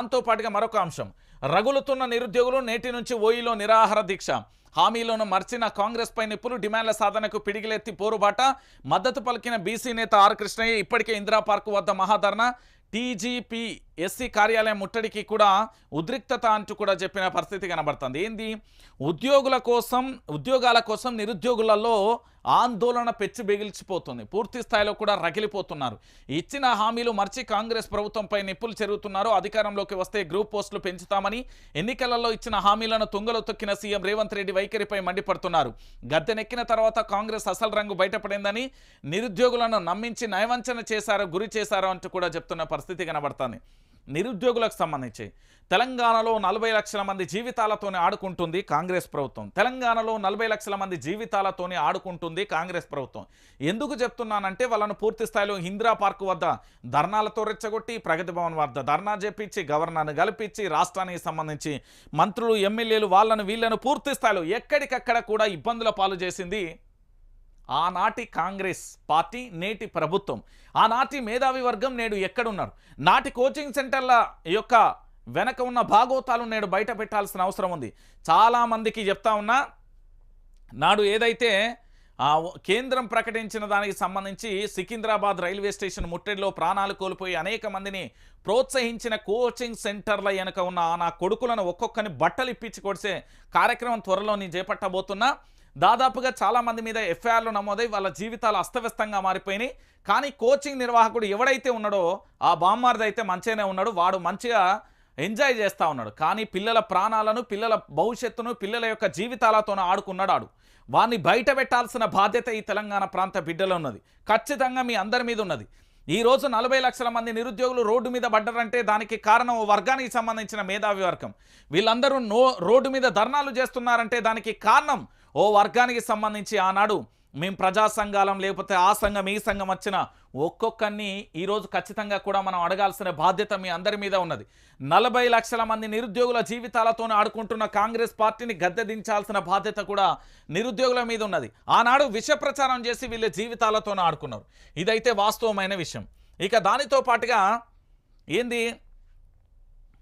దాంతో పాటుగా మరొక అంశం. రగులుతున్న నిరుద్యోగులు నేటి నుంచి ఓయిలో నిరాహార దీక్ష. హామీలను మర్చిన కాంగ్రెస్ పై నిప్పులు డిమాండ్ల సాధనకు పిడిగిలెత్తి పోరుబాట. మద్దతు పలికిన బీసీ నేత ఆర్ కృష్ణయ్య ఇప్పటికే ఇందిరా పార్కు వద్ద మహాధర్ణ టీజీపీ ఎస్సీ కార్యాలయం ముట్టడికి కూడా ఉద్రిక్తత అంటూ కూడా చెప్పిన పరిస్థితి కనబడుతుంది. ఏంది? ఉద్యోగుల కోసం ఉద్యోగాల కోసం నిరుద్యోగులలో ఆందోళన పెచ్చి బిగిల్చిపోతుంది. పూర్తి స్థాయిలో కూడా రగిలిపోతున్నారు. ఇచ్చిన హామీలు మర్చి కాంగ్రెస్ ప్రభుత్వంపై నిప్పులు చెరుగుతున్నారు అధికారంలోకి వస్తే గ్రూప్ పోస్టులు పెంచుతామని ఎన్నికలలో ఇచ్చిన హామీలను తుంగలో తొక్కిన సీఎం రేవంత్ రెడ్డి వైఖరిపై మండిపడుతున్నారు. గద్దెనెక్కిన తర్వాత కాంగ్రెస్ అసలు రంగు బయటపడిందని నిరుద్యోగులను నమ్మించి నయవంచన చేశారో గురి చేశారో అంటూ కూడా చెప్తున్న పరిస్థితి కనబడుతుంది. నిరుద్యోగులకు సంబంధించి. తెలంగాణలో నలభై లక్షల మంది జీవితాలతోనే ఆడుకుంటుంది కాంగ్రెస్ ప్రభుత్వం. తెలంగాణలో నలభై లక్షల మంది జీవితాలతోనే ఆడుకుంటుంది కాంగ్రెస్ ప్రభుత్వం. ఎందుకు చెప్తున్నానంటే వాళ్ళను పూర్తి స్థాయిలో ఇందిరా పార్కు వద్ద ధర్నాలతో రెచ్చగొట్టి ప్రగతి భవన్ వద్ద ధర్నా చేపించి గవర్నర్ను గలిపించి రాష్ట్రానికి సంబంధించి మంత్రులు ఎమ్మెల్యేలు వాళ్ళను వీళ్ళను పూర్తి స్థాయిలో ఎక్కడికక్కడ కూడా ఇబ్బందుల పాలు చేసింది ఆనాటి కాంగ్రెస్ పార్టీ నేటి ప్రభుత్వం. ఆనాటి మేధావి వర్గం నేడు ఎక్కడున్నారు? నాటి కోచింగ్ సెంటర్ల యొక్క వెనక ఉన్న భాగోతాలు నేడు బయట పెట్టాల్సిన అవసరం ఉంది. చాలామందికి చెప్తా ఉన్నా నాడు ఏదైతే కేంద్రం ప్రకటించిన దానికి సంబంధించి సికింద్రాబాద్ రైల్వే స్టేషన్ ముట్టడిలో ప్రాణాలు కోల్పోయి అనేక మందిని ప్రోత్సహించిన కోచింగ్ సెంటర్ల వెనుక ఉన్న నా కొడుకులను ఒక్కొక్కని బట్టలు ఇప్పించి కొడిసే కార్యక్రమం త్వరలో నేను చేపట్టబోతున్నా. దాదాపుగా చాలా మంది మీద ఎఫ్ఐఆర్లు నమోదై వాళ్ళ జీవితాలు అస్తవ్యస్తంగా మారిపోయినాయి. కానీ కోచింగ్ నిర్వాహకుడు ఎవడైతే ఉన్నాడో ఆ బామ్మార్ది అయితే మంచిగానే ఉన్నాడు. వాడు మంచిగా ఎంజాయ్ చేస్తూ ఉన్నాడు. కానీ పిల్లల ప్రాణాలను పిల్లల భవిష్యత్తును పిల్లల యొక్క జీవితాలతోనే ఆడుకున్నాడు ఆడు. వాడిని బయట పెట్టాల్సిన బాధ్యత ఈ తెలంగాణ ప్రాంత బిడ్డలో ఉన్నది. ఖచ్చితంగా మీ అందరి మీద ఉన్నది. ఈ రోజు నలభై లక్షల మంది నిరుద్యోగులు రోడ్డు మీద పడ్డారంటే దానికి కారణం ఓ వర్గానికి సంబంధించిన మేధావి వర్గం. వీళ్ళందరూ నో రోడ్డు మీద ధర్నాలు చేస్తున్నారంటే దానికి కారణం ఓ వర్గానికి సంబంధించి ఆనాడు మేము ప్రజా సంఘాలం లేకపోతే ఆ సంఘం ఈ సంఘం వచ్చిన ఒక్కొక్కరిని ఈరోజు ఖచ్చితంగా కూడా మనం అడగాల్సిన బాధ్యత మీ అందరి మీద ఉన్నది. నలభై లక్షల మంది నిరుద్యోగుల జీవితాలతో ఆడుకుంటున్న కాంగ్రెస్ పార్టీని గద్దె దించాల్సిన బాధ్యత కూడా నిరుద్యోగుల మీద ఉన్నది. ఆనాడు విష ప్రచారం చేసి వీళ్ళ జీవితాలతోనే ఆడుకున్నారు. ఇదైతే వాస్తవమైన విషయం. ఇక దానితో పాటుగా ఏంది?